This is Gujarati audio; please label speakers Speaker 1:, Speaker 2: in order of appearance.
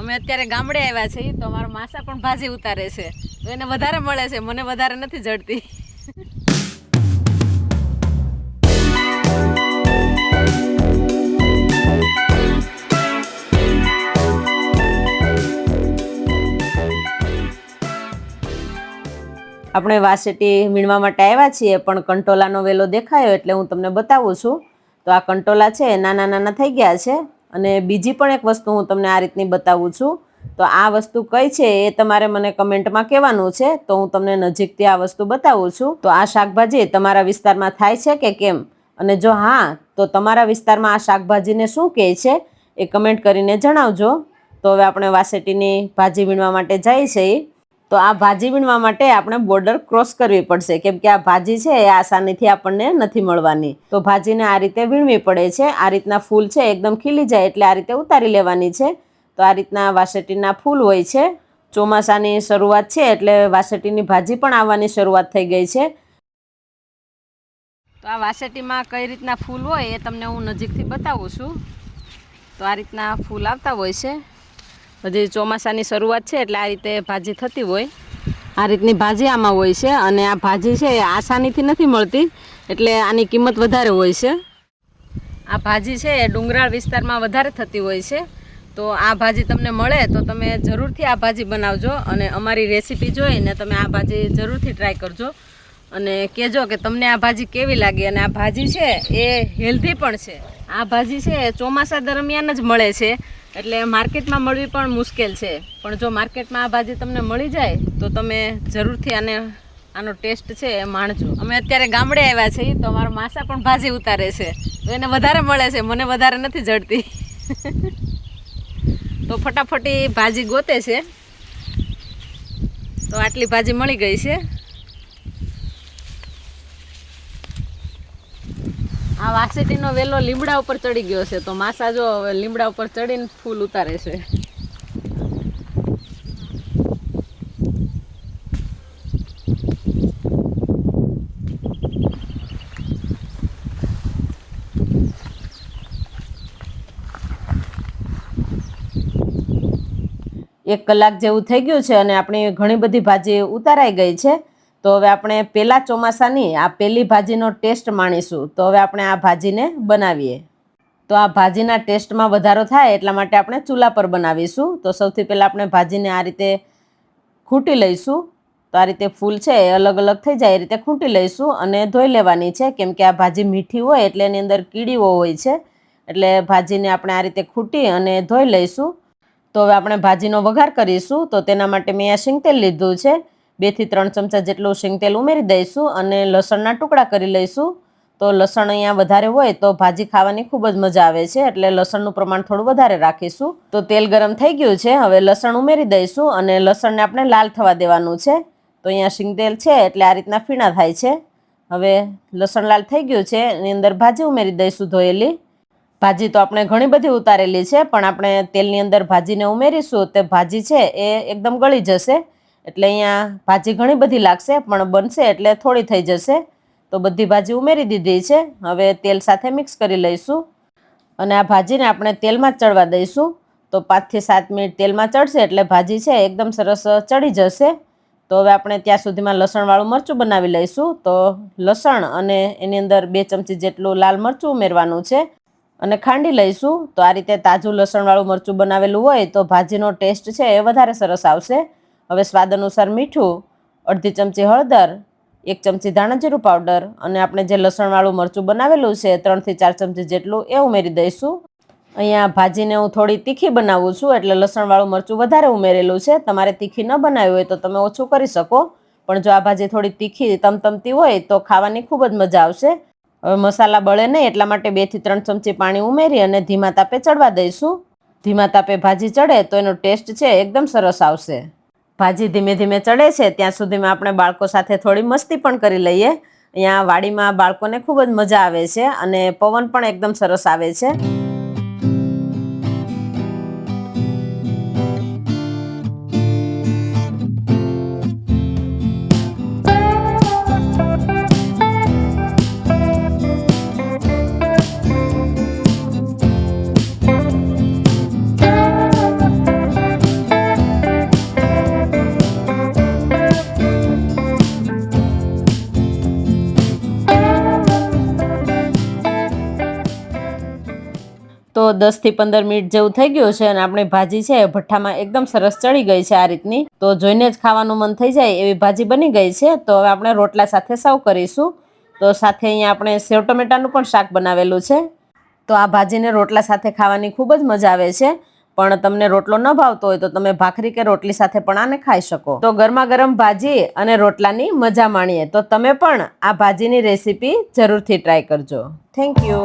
Speaker 1: અમે અત્યારે ગામડે આવ્યા છીએ, તો અમારા માસા પણ ભાજી ઉતારે છે. તો એને વધારે મળે છે, મને વધારે નથી જડતી. આપણે વાસેટી વીણવા માટે આવ્યા છીએ, પણ કંટોલાનો વેલો દેખાયો એટલે હું તમને બતાવું છું. તો આ કંટોલા છે નાના નાના થઈ ગયા છે. અને બીજી પણ એક વસ્તુ હું તમને આ રીતની બતાવું છું. તો આ વસ્તુ કઈ છે એ તમારે મને કમેન્ટમાં કહેવાનું છે, તો હું તમને નજીકથી આ વસ્તુ બતાવું છું. તો આ શાકભાજી તમારા વિસ્તારમાં થાય છે કે કેમ? અને જો હા, તો તમારા વિસ્તારમાં આ શાકભાજીને શું કહે છે એ કમેન્ટ કરીને જણાવજો. તો હવે આપણે વાસેટીની ભાજી વીણવા માટે જઈએ છીએ તો આ ભાજી વીણવા માટે આપણે બોર્ડર ક્રોસ કરવી પડશે. કેમ કે આ ભાજી છે, એ આસાનીથી આપણને નથી મળવાની. તો ભાજીને આ રીતે વીણવી પડે છે. આ રીતના ફૂલ છે એકદમ ખીલી જાય એટલે આ રીતે ઉતારી લેવાની છે. તો આ રીતના વાસેટીના ફૂલ હોય છે. ચોમાસાની શરૂઆત છે એટલે વાસેટીની ભાજી પણ આવવાની શરૂઆત થઈ ગઈ છે. તો આ વાસેટીમાં કઈ રીતના ફૂલ હોય એ તમને હું નજીકથી બતાવું છું. તો આ રીતના ફૂલ આવતા હોય છે. હજી ચોમાસાની શરૂઆત છે એટલે આ રીતે ભાજી થતી હોય. આ રીતની ભાજી આમાં હોય છે અને આ ભાજી છે એ આસાનીથી નથી મળતી એટલે આની કિંમત વધારે હોય છે. આ ભાજી છે એ ડુંગરાળ વિસ્તારમાં વધારે થતી હોય છે. તો આ ભાજી તમને મળે તો તમે જરૂરથી આ ભાજી બનાવજો અને અમારી રેસીપી જોઈને તમે આ ભાજી જરૂરથી ટ્રાય કરજો. અને કહેજો કે તમને આ ભાજી કેવી લાગી અને આ ભાજી છે એ હેલ્ધી પણ છે. આ ભાજી છે ચોમાસા દરમિયાન જ મળે છે. એટલે માર્કેટમાં મળવી પણ મુશ્કેલ છે. પણ જો માર્કેટમાં આ ભાજી તમને મળી જાય, તો તમે જરૂરથી આને, આનો ટેસ્ટ છે એ માણજો. અમે અત્યારે ગામડે આવ્યા છીએ, તો અમારા માસા પણ ભાજી ઉતારે છે. તો એને વધારે મળે છે, મને વધારે નથી જડતી. તો ફટાફટી ભાજી ગોતે છે. તો આટલી ભાજી મળી ગઈ છે. આ વાસેટીનો વેલો લીમડા ઉપર ચડી ગયો છે, તો માસા જો લીમડા ઉપર ચડીને ફૂલ ઉતારે છે. એક કલાક જેવું થઈ ગયું છે અને આપણી ઘણી બધી ભાજી ઉતારાઈ ગઈ છે. તો હવે આપણે પહેલાં ચોમાસાની આ પહેલી ભાજીનો ટેસ્ટ માણીશું. તો હવે આપણે આ ભાજીને બનાવીએ. તો આ ભાજીના ટેસ્ટમાં વધારો થાય એટલા માટે આપણે ચૂલા પર બનાવીશું. તો સૌથી પહેલાં આપણે ભાજીને આ રીતે ખૂંટી લઈશું. તો આ રીતે ફૂલ છે એ અલગ અલગ થઈ જાય એ રીતે ખૂંટી લઈશું અને ધોઈ લેવાની છે. કેમ કે આ ભાજી મીઠી હોય એટલે એની અંદર કીડીઓ હોય છે. એટલે ભાજીને આપણે આ રીતે ખૂંટી અને ધોઈ લઈશું. તો હવે આપણે ભાજીનો વઘાર કરીશું. તો તેના માટે મેં આ શીંગતેલ લીધું છે. બેથી ત્રણ ચમચા જેટલું શીંગતેલ ઉમેરી દઈશું અને લસણના ટુકડા કરી લઈશું. તો લસણ અહીંયા વધારે હોય તો ભાજી ખાવાની ખૂબ જ મજા આવે છે, એટલે લસણનું પ્રમાણ થોડું વધારે રાખીશું. તો તેલ ગરમ થઈ ગયું છે, હવે લસણ ઉમેરી દઈશું અને લસણને આપણે લાલ થવા દેવાનું છે. તો અહીંયા શીંગતેલ છે, એટલે આ રીતના ફીણા થાય છે. હવે લસણ લાલ થઈ ગયું છે, એની અંદર ભાજી ઉમેરી દઈશું ધોયેલી. ભાજી તો આપણે ઘણી બધી ઉતારેલી છે, પણ આપણે તેલની અંદર ભાજીને ઉમેરીશું તે ભાજી છે એ એકદમ ગળી જશે. એટલે અહીંયા ભાજી ઘણી બધી લાગશે, પણ બનશે એટલે થોડી થઈ જશે. તો બધી ભાજી ઉમેરી દીધી છે. હવે તેલ સાથે મિક્સ કરી લઈશું. અને આ ભાજીને આપણે તેલમાં ચડવા દઈશું. તો પાંચથી સાત મિનિટ તેલમાં ચડશે એટલે ભાજી છે, એકદમ સરસ ચડી જશે. તો હવે આપણે ત્યાં સુધીમાં લસણવાળું મરચું બનાવી લઈશું. તો લસણ અને એની અંદર બે ચમચી જેટલું લાલ મરચું ઉમેરવાનું છે. અને ખાંડી લઈશું. તો આ રીતે તાજું લસણવાળું મરચું બનાવેલું હોય તો ભાજીનો ટેસ્ટ છે એ વધારે સરસ આવશે. હવે સ્વાદ અનુસાર મીઠું, અડધી ચમચી હળદર, એક ચમચી ધાણાજીરું પાવડર અને આપણે જે લસણવાળું મરચું બનાવેલું છે ત્રણથી ચાર ચમચી જેટલું એ ઉમેરી દઈશું. અહીંયા ભાજીને હું થોડી તીખી બનાવું છું એટલે લસણવાળું મરચું વધારે ઉમેરેલું છે. તમારે તીખી ન બનાવી હોય તો તમે ઓછું કરી શકો. પણ જો આ ભાજી થોડી તીખી, તમતમતી હોય તો ખાવાની ખૂબ જ મજા આવશે. હવે મસાલા બળે નહીં, એટલા માટે બેથી ત્રણ ચમચી પાણી ઉમેરી અને ધીમા તાપે ચડવા દઈશું. ધીમા તાપે ભાજી ચડે તો એનો ટેસ્ટ છે, એકદમ સરસ આવશે. ભાજી ધીમે ધીમે ચડે છે, ત્યાં સુધીમાં આપણે બાળકો સાથે થોડી મસ્તી પણ કરી લઈએ. અહીંયા વાડીમાં બાળકોને ખૂબ જ મજા આવે છે અને પવન પણ એકદમ સરસ આવે છે. દસથી પંદર મિનિટ જેવું થઈ ગયું છે અને આપણી ભાજી છે ભઠ્ઠામાં એકદમ સરસ ચડી ગઈ છે આ રીતની. તો જોઈને જ ખાવાનું મન થઈ જાય એવી ભાજી બની ગઈ છે. તો હવે આપણે રોટલા સાથે સર્વ કરીશું. તો સાથે અહીંયા આપણે સેવ ટમેટાનું પણ શાક બનાવેલું છે. તો આ ભાજીને રોટલા સાથે ખાવાની ખૂબ જ મજા આવે છે. પણ તમને રોટલો ન ભાવતો હોય તો તમે ભાખરી કે રોટલી સાથે પણ આને ખાઈ શકો. તો ગરમા ગરમ ભાજી અને રોટલાની મજા માણીએ. તો તમે પણ આ ભાજીની રેસીપી જરૂરથી ટ્રાય કરજો. Thank you